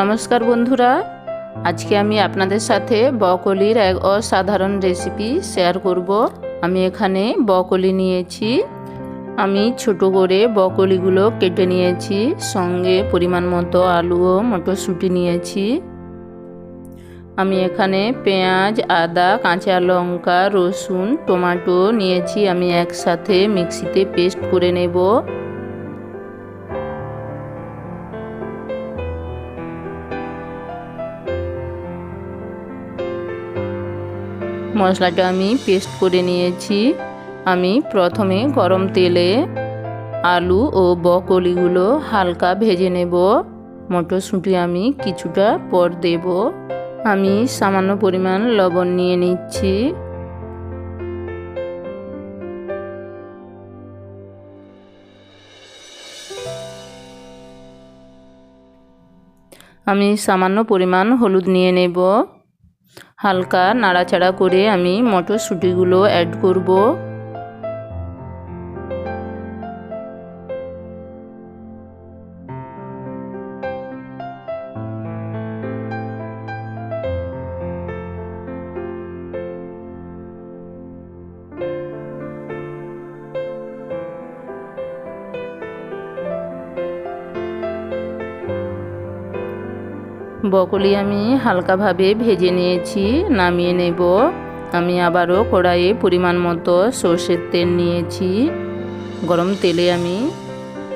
নমস্কার বন্ধুরা, আজকে আমি আপনাদের সাথে বকলির এক অসাধারণ রেসিপি শেয়ার করব। আমি এখানে বকলি নিয়েছি, আমি ছোট করে বকলিগুলো কেটে নিয়েছি, সঙ্গে পরিমাণ মতো আলু ও মটরশুঁটি নিয়েছি। আমি এখানে পেঁয়াজ, আদা, কাঁচা লঙ্কা, রসুন, টমেটো নিয়েছি, আমি একসাথে মিক্সিতে পেস্ট করে নেব। মশলাটা আমি পেস্ট করে নিয়েছি। আমি প্রথমে গরম তেলে আলু ও বকলিগুলো হালকা ভেজে নেব। মটরশুঁটি আমি কিছুটা পর দেব। আমি সামান্য পরিমাণ লবণ নিয়ে নিচ্ছি। আমি সামান্য পরিমাণ হলুদ নিয়ে নেব। হালকা নাড়াচাড়া করে আমি মটরশুঁটিগুলো অ্যাড করব। বকলি আমি হালকাভাবে ভেজে নিয়েছি, নামিয়ে নেব। আমি আবারও কড়াইয়ে পরিমাণ মতো সর্ষের তেল নিয়েছি। গরম তেলে আমি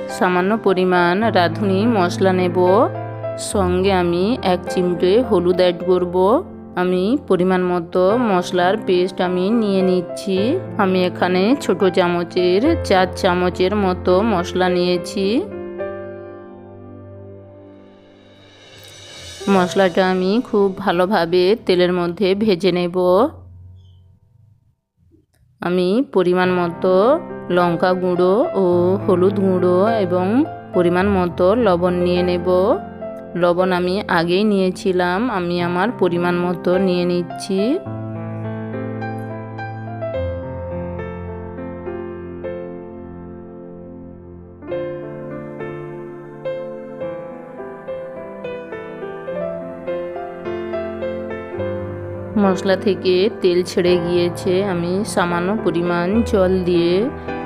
সামান্য পরিমাণ রাঁধুনি মশলা নেব। সঙ্গে আমি এক চিমটে হলুদ অ্যাড করব। আমি পরিমাণ মতো মশলার পেস্ট আমি নিয়ে নিচ্ছি। আমি এখানে ছোট চামচের, চার চামচের মতো মশলা নিয়েছি। মশলাটা আমি খুব ভালোভাবে তেলের মধ্যে ভেজে নেব। আমি পরিমাণ মতো লঙ্কা গুঁড়ো ও হলুদ গুঁড়ো এবং পরিমাণ মতো লবণ নিয়ে নেব। লবণ আমি আগেই নিয়েছিলাম, আমি আমার পরিমাণ মতো নিয়ে নিচ্ছি। মশলা থেকে তেল ছেড়ে গিয়েছে। আমি সামান্য পরিমাণ জল দিয়ে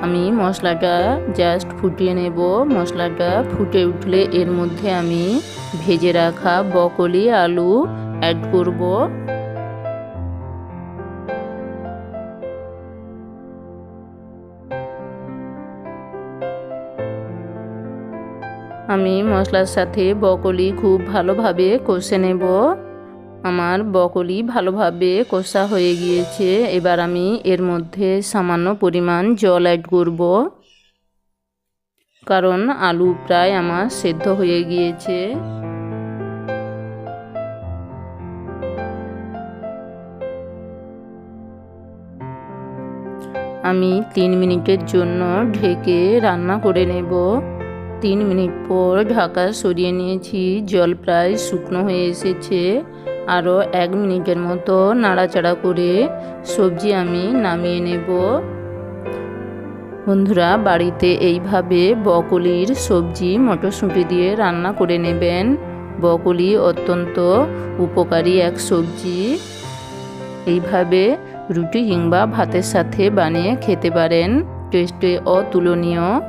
আমি মশলাটা জাস্ট ফুটিয়ে নেব। মশলাটা ফুটে উঠলে এর মধ্যে আমি ভেজে রাখা বকলি আলু অ্যাড করব। আমি মশলার সাথে বকলি খুব ভালোভাবে কষে নেব। আমার বকলি ভালোভাবে কষা হয়ে গিয়েছে। এবার আমি এর মধ্যে সামান্য পরিমাণ জল অ্যাড করব। কারণ আলু প্রায় আমার সেদ্ধ হয়ে গিয়েছে। আমি তিন মিনিটের জন্য ঢেকে রান্না করে নেব। তিন মিনিট পর ঢাকা সরিয়ে নিয়েছি। জল প্রায় শুকনো হয়ে এসেছে। আরও এক মিনিটের মতো নাড়াচাড়া করে সবজি আমি নামিয়ে নেব। বন্ধুরা, বাড়িতে এইভাবে বকলির সবজি মটরশুঁটি দিয়ে রান্না করে নেবেন। বকলি অত্যন্ত উপকারী এক সবজি। এইভাবে রুটি কিংবা ভাতের সাথে বানিয়ে খেতে পারেন। টেস্টে অতুলনীয়।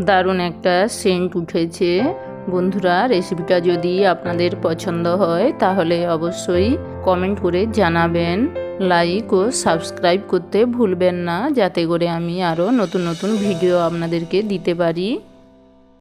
দারুণ একটা সেন্ট উঠেছে। বন্ধুরা রেসিপিটা যদি আপনাদের পছন্দ হয়, তাহলে অবশ্যই কমেন্ট করে জানাবেন। লাইক ও সাবস্ক্রাইব করতে ভুলবেন না, যাতে করে আমি আরও নতুন নতুন ভিডিও আপনাদেরকে দিতে পারি।